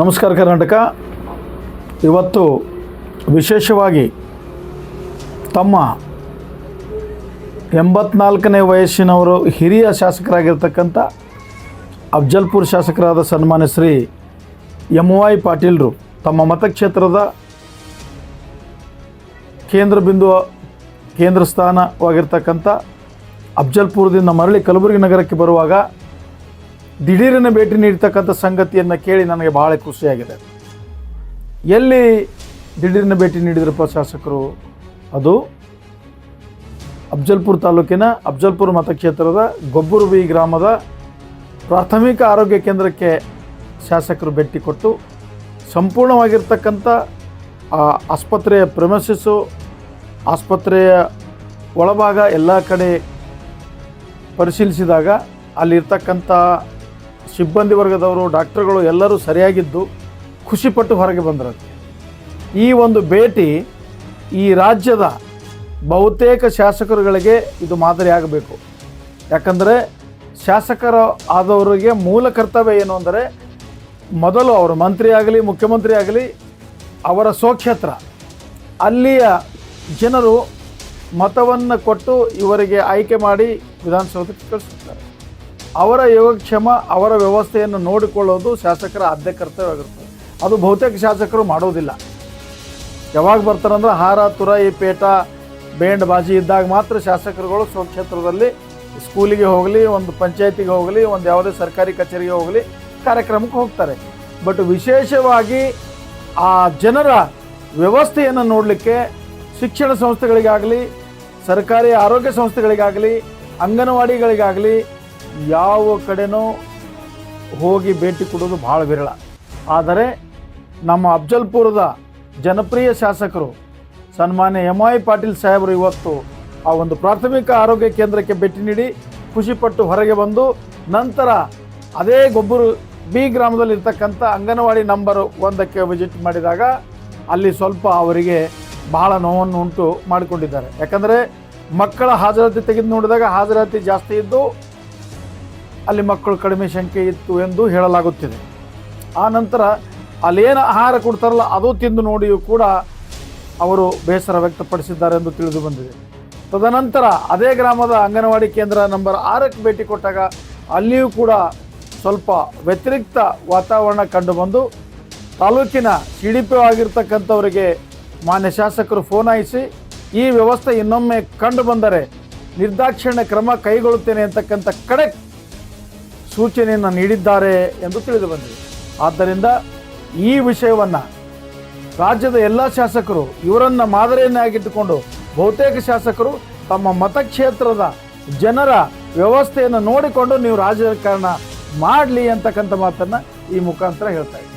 ನಮಸ್ಕಾರ ಕರ್ನಾಟಕ. ಇವತ್ತು ವಿಶೇಷವಾಗಿ ತಮ್ಮ ಎಂಬತ್ನಾಲ್ಕನೇ ವಯಸ್ಸಿನವರು ಹಿರಿಯ ಶಾಸಕರಾಗಿರ್ತಕ್ಕಂಥ ಅಫ್ಜಲ್ಪುರ್ ಶಾಸಕರಾದ ಸನ್ಮಾನ್ಯ ಶ್ರೀ ಎಂ ವೈ ಪಾಟೀಲ್ರು ತಮ್ಮ ಮತಕ್ಷೇತ್ರದ ಕೇಂದ್ರ ಬಿಂದು ಕೇಂದ್ರ ಸ್ಥಾನವಾಗಿರ್ತಕ್ಕಂಥ ಅಫ್ಜಲ್ಪುರದಿಂದ ಮರಳಿ ಕಲಬುರಗಿ ನಗರಕ್ಕೆ ಬರುವಾಗ ದಿಢೀರನೆ ಭೇಟಿ ನೀಡ್ತಕ್ಕಂಥ ಸಂಗತಿಯನ್ನು ಕೇಳಿ ನನಗೆ ಭಾಳ ಖುಷಿಯಾಗಿದೆ. ಎಲ್ಲಿ ದಿಢೀರನ್ನು ಭೇಟಿ ನೀಡಿದ್ರಪ್ಪ ಶಾಸಕರು ಅದು ಅಫ್ಜಲ್ಪುರ ತಾಲೂಕಿನ ಅಫ್ಜಲ್ಪುರ ಮತಕ್ಷೇತ್ರದ ಗೊಬ್ಬರುಬಿ ಗ್ರಾಮದ ಪ್ರಾಥಮಿಕ ಆರೋಗ್ಯ ಕೇಂದ್ರಕ್ಕೆ ಶಾಸಕರು ಭೇಟಿ ಕೊಟ್ಟು ಸಂಪೂರ್ಣವಾಗಿರ್ತಕ್ಕಂಥ ಆ ಆಸ್ಪತ್ರೆಯ ಪ್ರಮಸಿಸು ಆಸ್ಪತ್ರೆಯ ಒಳಭಾಗ ಎಲ್ಲ ಕಡೆ ಪರಿಶೀಲಿಸಿದಾಗ ಅಲ್ಲಿರ್ತಕ್ಕಂಥ ಸಿಬ್ಬಂದಿ ವರ್ಗದವರು, ಡಾಕ್ಟರ್ಗಳು ಎಲ್ಲರೂ ಸರಿಯಾಗಿದ್ದು ಖುಷಿಪಟ್ಟು ಹೊರಗೆ ಬಂದರು ಈ ಒಂದು ಭೇಟಿ ಈ ರಾಜ್ಯದ ಬಹುತೇಕ ಶಾಸಕರುಗಳಿಗೆ ಇದು ಮಾದರಿಯಾಗಬೇಕು ಯಾಕಂದರೆ ಶಾಸಕರ ಆದವರಿಗೆ ಮೂಲ ಕರ್ತವ್ಯ ಏನು ಅಂದರೆ ಮೊದಲು ಅವರು ಮಂತ್ರಿ ಆಗಲಿ, ಮುಖ್ಯಮಂತ್ರಿ ಆಗಲಿ, ಅವರ ಸ್ವಕ್ಷೇತ್ರ. ಅಲ್ಲಿಯ ಜನರು ಮತವನ್ನು ಕೊಟ್ಟು ಇವರಿಗೆ ಆಯ್ಕೆ ಮಾಡಿ ವಿಧಾನಸೌಧಕ್ಕೆ ಕಳಿಸುತ್ತಾರೆ. ಅವರ ಯೋಗಕ್ಷೇಮ, ಅವರ ವ್ಯವಸ್ಥೆಯನ್ನು ನೋಡಿಕೊಳ್ಳೋದು ಶಾಸಕರ ಆದ್ಯ ಕರ್ತವ್ಯವಾಗಿರ್ತದೆ. ಅದು ಬಹುತೇಕ ಶಾಸಕರು ಮಾಡೋದಿಲ್ಲ. ಯಾವಾಗ ಬರ್ತಾರಂದ್ರೆ ಹಾರ, ತುರಾಯಿ, ಪೇಟ, ಬೇಂಡ್ ಬಾಜಿ ಇದ್ದಾಗ ಮಾತ್ರ ಶಾಸಕರುಗಳು ಸ್ವಕ್ಷೇತ್ರದಲ್ಲಿ ಸ್ಕೂಲಿಗೆ ಹೋಗಲಿ, ಒಂದು ಪಂಚಾಯತಿಗೆ ಹೋಗಲಿ, ಒಂದು ಯಾವುದೇ ಸರ್ಕಾರಿ ಕಚೇರಿಗೆ ಹೋಗಲಿ ಕಾರ್ಯಕ್ರಮಕ್ಕೆ ಹೋಗ್ತಾರೆ. ಬಟ್ ವಿಶೇಷವಾಗಿ ಆ ಜನರ ವ್ಯವಸ್ಥೆಯನ್ನು ನೋಡಲಿಕ್ಕೆ ಶಿಕ್ಷಣ ಸಂಸ್ಥೆಗಳಿಗಾಗಲಿ, ಸರ್ಕಾರಿ ಆರೋಗ್ಯ ಸಂಸ್ಥೆಗಳಿಗಾಗಲಿ, ಅಂಗನವಾಡಿಗಳಿಗಾಗಲಿ ಯಾವ ಕಡೆನೂ ಹೋಗಿ ಭೇಟಿ ಕೊಡೋದು ಭಾಳ ವಿರಳ. ಆದರೆ ನಮ್ಮ ಅಫ್ಜಲ್ಪುರದ ಜನಪ್ರಿಯ ಶಾಸಕರು ಸನ್ಮಾನ್ಯ ಎಂ ಐ ಪಾಟೀಲ್ ಸಾಹೇಬರು ಇವತ್ತು ಆ ಒಂದು ಪ್ರಾಥಮಿಕ ಆರೋಗ್ಯ ಕೇಂದ್ರಕ್ಕೆ ಭೇಟಿ ನೀಡಿ ಖುಷಿಪಟ್ಟು ಹೊರಗೆ ಬಂದು ನಂತರ ಅದೇ ಗೊಬ್ಬರು ಬಿ ಗ್ರಾಮದಲ್ಲಿ ಇರ್ತಕ್ಕಂಥ ಅಂಗನವಾಡಿ ನಂಬರ್ ಒಂದಕ್ಕೆ ವಿಸಿಟ್ ಮಾಡಿದಾಗ ಅಲ್ಲಿ ಸ್ವಲ್ಪ ಅವರಿಗೆ ಬಹಳ ನೋವನ್ನು ಉಂಟು ಮಾಡಿಕೊಂಡಿದ್ದಾರೆ. ಯಾಕಂದರೆ ಮಕ್ಕಳ ಹಾಜರಾತಿ ತೆಗೆದು ನೋಡಿದಾಗ ಹಾಜರಾತಿ ಜಾಸ್ತಿ ಇದ್ದು ಅಲ್ಲಿ ಮಕ್ಕಳು ಕಡಿಮೆ ಸಂಖ್ಯೆ ಇತ್ತು ಎಂದು ಹೇಳಲಾಗುತ್ತಿದೆ. ಆ ನಂತರ ಅಲ್ಲೇನು ಆಹಾರ ಕೊಡ್ತಾರಲ್ಲ ಅದು ತಿಂದು ನೋಡಿಯೂ ಕೂಡ ಅವರು ಬೇಸರ ವ್ಯಕ್ತಪಡಿಸಿದ್ದಾರೆ ಎಂದು ತಿಳಿದು ಬಂದಿದೆ. ತದನಂತರ ಅದೇ ಗ್ರಾಮದ ಅಂಗನವಾಡಿ ಕೇಂದ್ರ ನಂಬರ್ ಆರಕ್ಕೆ ಭೇಟಿ ಕೊಟ್ಟಾಗ ಅಲ್ಲಿಯೂ ಕೂಡ ಸ್ವಲ್ಪ ವ್ಯತಿರಿಕ್ತ ವಾತಾವರಣ ಕಂಡುಬಂದು ತಾಲೂಕಿನ ಸಿ ಡಿ ಆಗಿರ್ತಕ್ಕಂಥವರಿಗೆ ಮಾನ್ಯ ಶಾಸಕರು ಫೋನ್ ಹಾಯಿಸಿ, ಈ ವ್ಯವಸ್ಥೆ ಇನ್ನೊಮ್ಮೆ ಕಂಡು ಬಂದರೆ ನಿರ್ದಾಕ್ಷಿಣ್ಯ ಕ್ರಮ ಕೈಗೊಳ್ಳುತ್ತೇನೆ ಅಂತಕ್ಕಂಥ ಕಡೆಕ್ ಸೂಚನೆಯನ್ನು ನೀಡಿದ್ದಾರೆ ಎಂದು ತಿಳಿದು ಬಂದಿದೆ ಆದ್ದರಿಂದ ಈ ವಿಷಯವನ್ನು ರಾಜ್ಯದ ಎಲ್ಲ ಶಾಸಕರು ಇವರನ್ನು ಮಾದರಿಯನ್ನಾಗಿಟ್ಟುಕೊಂಡು ಬಹುತೇಕ ಶಾಸಕರು ತಮ್ಮ ಮತಕ್ಷೇತ್ರದ ಜನರ ವ್ಯವಸ್ಥೆಯನ್ನು ನೋಡಿಕೊಂಡು ನೀವು ರಾಜಕಾರಣ ಮಾಡಲಿ ಅಂತಕ್ಕಂಥ ಮಾತನ್ನು ಈ ಮುಖಾಂತರ ಹೇಳ್ತಾ ಇದ್ದೀನಿ